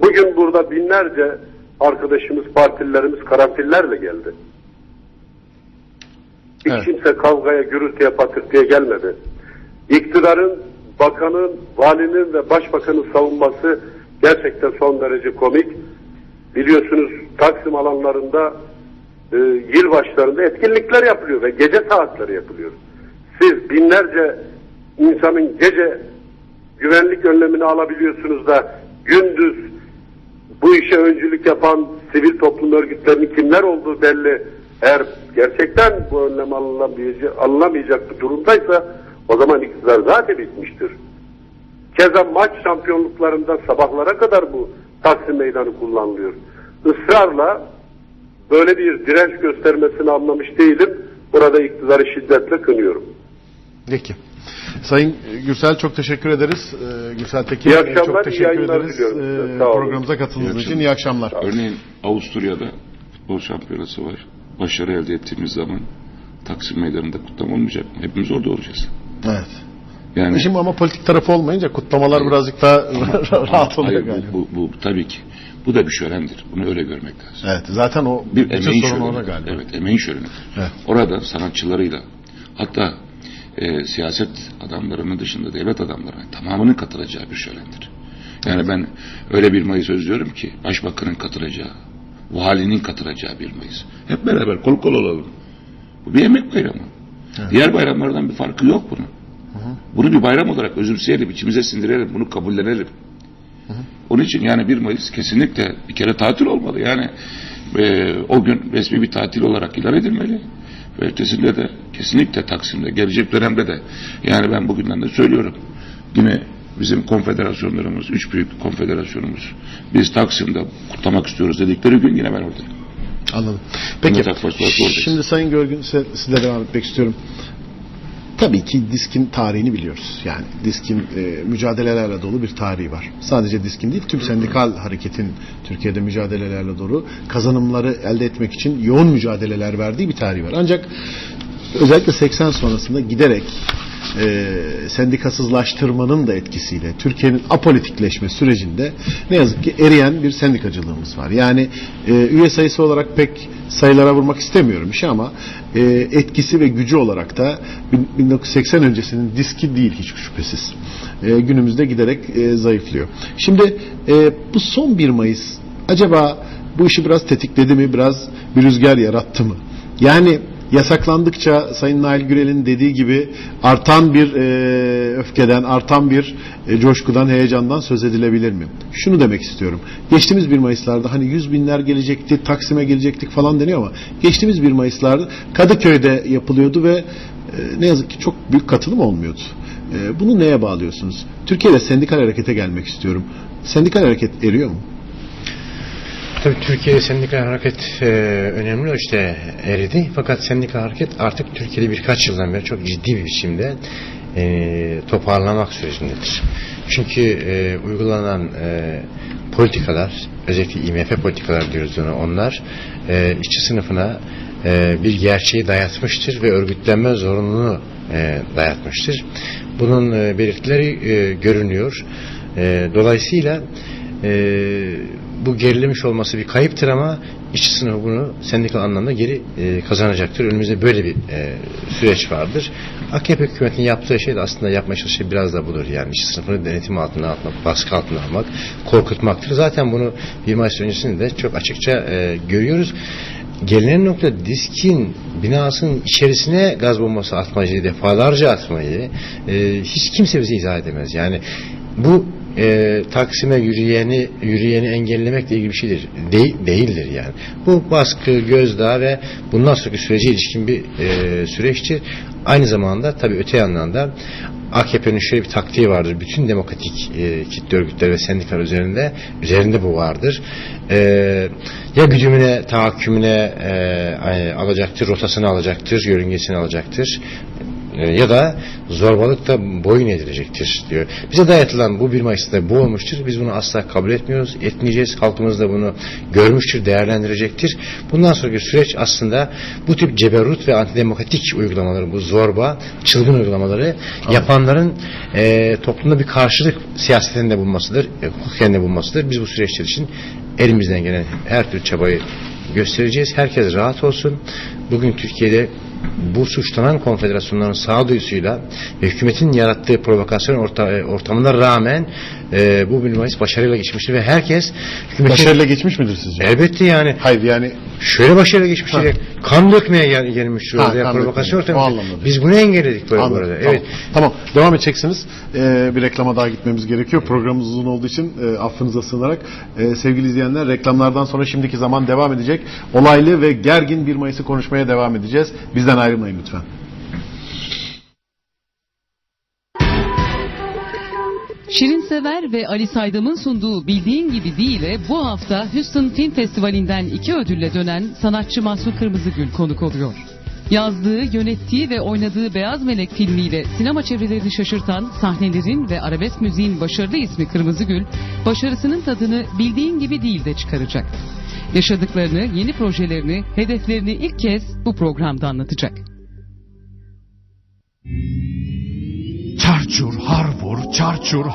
Bugün burada binlerce arkadaşımız, partililerimiz karanfillerle geldi. Hiç Evet. kimse kavgaya, gürültüye, patırtıya gelmedi. İktidarın, bakanın, valinin ve başbakanın savunması gerçekten son derece komik. Biliyorsunuz Taksim alanlarında e, yıl başlarında etkinlikler yapılıyor ve gece saatleri yapılıyor. Siz binlerce insanın gece güvenlik önlemini alabiliyorsunuz da gündüz bu işe öncülük yapan sivil toplum örgütlerinin kimler olduğu belli. Eğer gerçekten bu önlem alınamayacak, bir durumdaysa o zaman iktidar zaten bitmiştir. Keza maç şampiyonluklarında sabahlara kadar bu Taksim Meydanı kullanılıyor. Israrla böyle bir direnç göstermesini anlamış değilim. Burada iktidarı şiddetle kınıyorum. Peki. Sayın Gürsel çok teşekkür ederiz. Ee, Gürsel Tekin İyi e, akşamlar, çok iyi teşekkür yayınlar ederiz diliyorum e, size. Sağ olun. programımıza katıldığınız İyi için. İyi akşamlar. Örneğin Avusturya'da futbol şampiyonası var. Başarı elde ettiğimiz zaman Taksim Meydanı'nda kutlama olmayacak mı? Hepimiz orada olacağız. Evet. Yani Şimdi ama politik tarafı olmayınca kutlamalar birazcık daha rahat oluyor hayır, galiba. bu, bu, bu tabii ki. Bu da bir şölendir. Bunu öyle görmek lazım. Evet zaten o Bir bütün emeğin sorun şöleni. orada galiba. Evet, emeğin şöleni. Evet. Orada sanatçılarıyla hatta e, siyaset adamlarının dışında devlet adamlarının tamamının katılacağı bir şölendir. Yani ben öyle bir Mayıs özlüyorum ki başbakanın katılacağı, valinin katılacağı bir Mayıs. Hep beraber kol kol olalım. Bu bir emek bayramı. Diğer bayramlardan bir farkı yok bunun. Bunu bir bayram olarak özümseyelim, içimize sindirelim, bunu kabullenelim. Onun için yani 1 Mayıs kesinlikle bir kere tatil olmalı. Yani e, o gün resmi bir tatil olarak ilan edilmeli. Ve ötesinde de kesinlikle Taksim'de gelecek dönemde de yani ben bugünden de söylüyorum. Yine bizim konfederasyonlarımız, üç büyük konfederasyonumuz biz Taksim'de kutlamak istiyoruz dedikleri gün yine ben oradayım. Anladım. Peki. Şimdi Sayın Görgün size devam etmek istiyorum. Tabii ki diskin tarihini biliyoruz. Yani diskin e, mücadelelerle dolu bir tarihi var. Sadece diskin değil, tüm sendikal hareketin Türkiye'de mücadelelerle dolu kazanımları elde etmek için yoğun mücadeleler verdiği bir tarihi var. Ancak özellikle 80 sonrasında giderek e, sendikasızlaştırmanın da etkisiyle Türkiye'nin apolitikleşme sürecinde ne yazık ki eriyen bir sendikacılığımız var. Yani e, üye sayısı olarak pek sayılara vurmak istemiyorum işi ama e, etkisi ve gücü olarak da bin- 1980 öncesinin diski değil hiç şüphesiz. E, günümüzde giderek e, zayıflıyor. Şimdi e, bu son 1 Mayıs acaba bu işi biraz tetikledi mi, biraz bir rüzgar yarattı mı? Yani yasaklandıkça Sayın Nail Gürel'in dediği gibi artan bir e, öfkeden, artan bir e, coşkudan, heyecandan söz edilebilir mi? Şunu demek istiyorum. Geçtiğimiz 1 Mayıs'larda hani yüz binler gelecekti, Taksim'e gelecektik falan deniyor ama geçtiğimiz 1 Mayıs'larda Kadıköy'de yapılıyordu ve e, ne yazık ki çok büyük katılım olmuyordu. E, bunu neye bağlıyorsunuz? Türkiye'de sendikal harekete gelmek istiyorum. Sendikal hareket eriyor mu? Tabii Türkiye'de sendikal hareket e, önemli ölçüde eridi. Fakat sendikal hareket artık Türkiye'de birkaç yıldan beri çok ciddi bir biçimde e, toparlamak sürecindedir. Çünkü e, uygulanan e, politikalar, özellikle IMF politikalar diyoruz ona, onlar e, işçi sınıfına e, bir gerçeği dayatmıştır ve örgütlenme zorunluluğunu e, dayatmıştır. Bunun e, belirtileri e, görünüyor. E, dolayısıyla e, bu gerilemiş olması bir kayıptır ama işçi sınıfı bunu sendikal anlamda geri e, kazanacaktır. Önümüzde böyle bir e, süreç vardır. AKP hükümetinin yaptığı şey de aslında yapmaya çalıştığı biraz da budur. Yani işçi sınıfını denetim altına almak, baskı altına almak, korkutmaktır. Zaten bunu 1 Mayıs öncesinde de çok açıkça e, görüyoruz. Gelinen nokta diskin binasının içerisine gaz bombası atmayı, defalarca atmayı e, hiç kimse bize izah edemez. Yani bu e, Taksim'e yürüyeni yürüyeni engellemekle ilgili bir şeydir. De- değildir yani. Bu baskı, gözdağı ve bundan sonraki sürece ilişkin bir e, süreçtir. Aynı zamanda tabii öte yandan da AKP'nin şöyle bir taktiği vardır. Bütün demokratik e, kitle örgütleri ve sendikalar üzerinde üzerinde bu vardır. E, ya güdümüne, tahakkümüne e, alacaktır, rotasını alacaktır, yörüngesini alacaktır ya da zorbalıkta boyun edilecektir diyor. Bize dayatılan bu 1 Mayıs'ta bu olmuştur. Biz bunu asla kabul etmiyoruz, etmeyeceğiz. Halkımız da bunu görmüştür, değerlendirecektir. Bundan sonraki süreç aslında bu tip ceberrut ve antidemokratik uygulamaları, bu zorba, çılgın uygulamaları yapanların e, toplumda bir karşılık siyasetinde bulmasıdır, e, hukuken bulmasıdır. Biz bu süreçler için elimizden gelen her türlü çabayı göstereceğiz. Herkes rahat olsun. Bugün Türkiye'de bu suçlanan konfederasyonların sağduyusuyla ve hükümetin yarattığı provokasyon orta, e, ortamına rağmen e, bu 1 Mayıs başarıyla geçmiştir ve herkes hükümetin... Başarıyla geçmiş midir sizce? Elbette yani. Hayır yani Şöyle başarıyla geçmiştir. Ha. Kan dökmeye gel, gelmiştir. Ha, orada ya, kan provokasyon Biz bunu engelledik böyle bu Anladım, arada. Tamam. Evet. Tamam. Devam edeceksiniz. Ee, bir reklama daha gitmemiz gerekiyor. Programımız uzun olduğu için e, affınıza sığınarak e, sevgili izleyenler reklamlardan sonra şimdiki zaman devam edecek. Olaylı ve gergin 1 Mayıs'ı konuşmaya devam edeceğiz. Bizden ayrılmayın lütfen. Şirin Sever ve Ali Saydam'ın sunduğu Bildiğin Gibi Değil'e bu hafta Houston Film Festivali'nden iki ödülle dönen sanatçı Mahsun Kırmızıgül konuk oluyor. Yazdığı, yönettiği ve oynadığı Beyaz Melek filmiyle sinema çevrelerini şaşırtan sahnelerin ve arabesk müziğin başarılı ismi Kırmızıgül, başarısının tadını bildiğin gibi değil de çıkaracak. Yaşadıklarını, yeni projelerini, hedeflerini ilk kez bu programda anlatacak. Çarçur, harvur, çarçur,